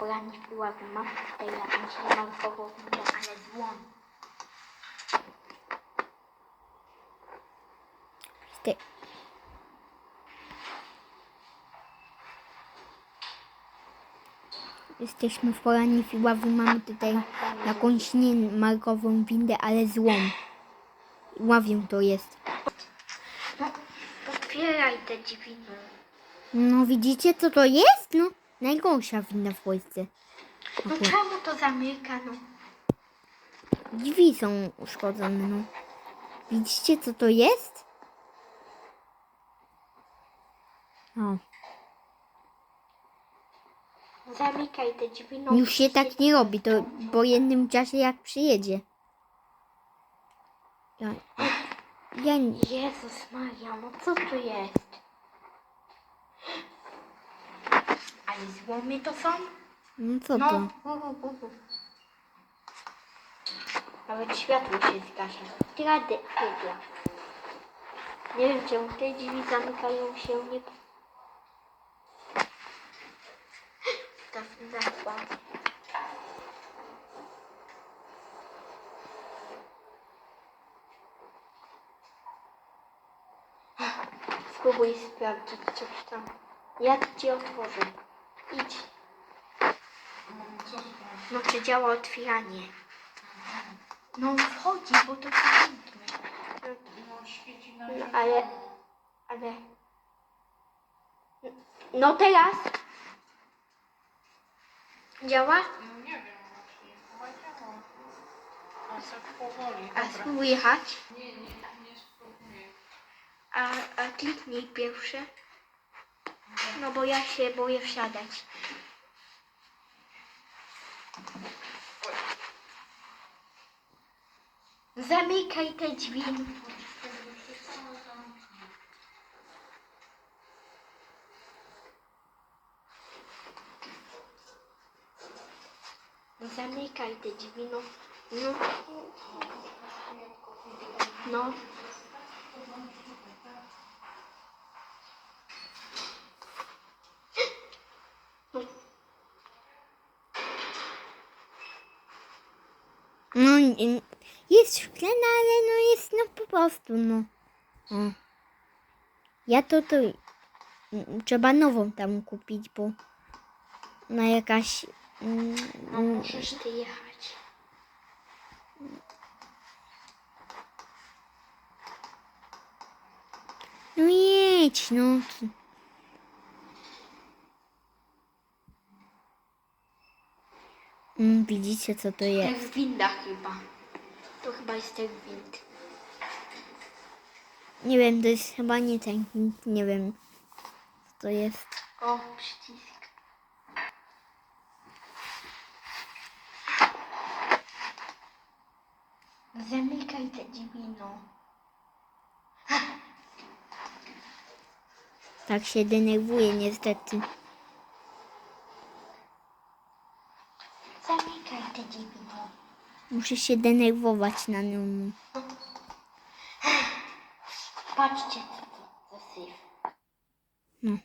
porannych piłach mam tutaj jakąś windę, ale złą. Ty. Jesteśmy w poranie Fiławy, mamy tutaj jakąś nie markową windę, ale złą. Ławię to jest. No, otwieraj te drzwi. No widzicie co to jest? No, najgorsza winda w Polsce. No czemu to zamyka, no? Drzwi są uszkodzone, no. Widzicie co to jest? O, Zamykaj te drzwi, no. już się tak nie robi, to po jednym czasie jak przyjedzie. Ja, ja nie, Jezus Maria, no co to jest? Ale złomy to są? no co No. to? U, u, u, u. Nawet światło się zgasza. Tragedia. Nie wiem, czemu te drzwi zamykają się nie... Ta zachła. Spróbuj sprawdzić coś tam. Ja ci otworzę. Idź. No czy działa otwieranie? No wchodzi, bo to piękne. No świeci na No, ale, ale... No teraz? Działa? No nie wiem właśnie, chyba działa. A tak powoli, A dobra. spróbuj jechać. Nie, nie, nie spróbuję. A, a kliknij pierwsze. No bo ja się boję wsiadać. Zamykaj te drzwi. Zamykaj te drzwi, no. No. No. No, n- jest szklana, ale no jest no po prostu, no. O. Ja to to trzeba nową tam kupić, bo na jakaś mm, No mm, musisz ty jechać. no jedź, no. Mm, Widzicie co to Jak jest? w windach chyba. To chyba jest jak wind. Nie wiem, to jest chyba nie ten, nie wiem co to jest. O, przycisk. Zamykaj te drzwi, no. Tak się denerwuję niestety. Zamykaj te no. Muszę się denerwować na nią. Patrzcie, co to syf. No.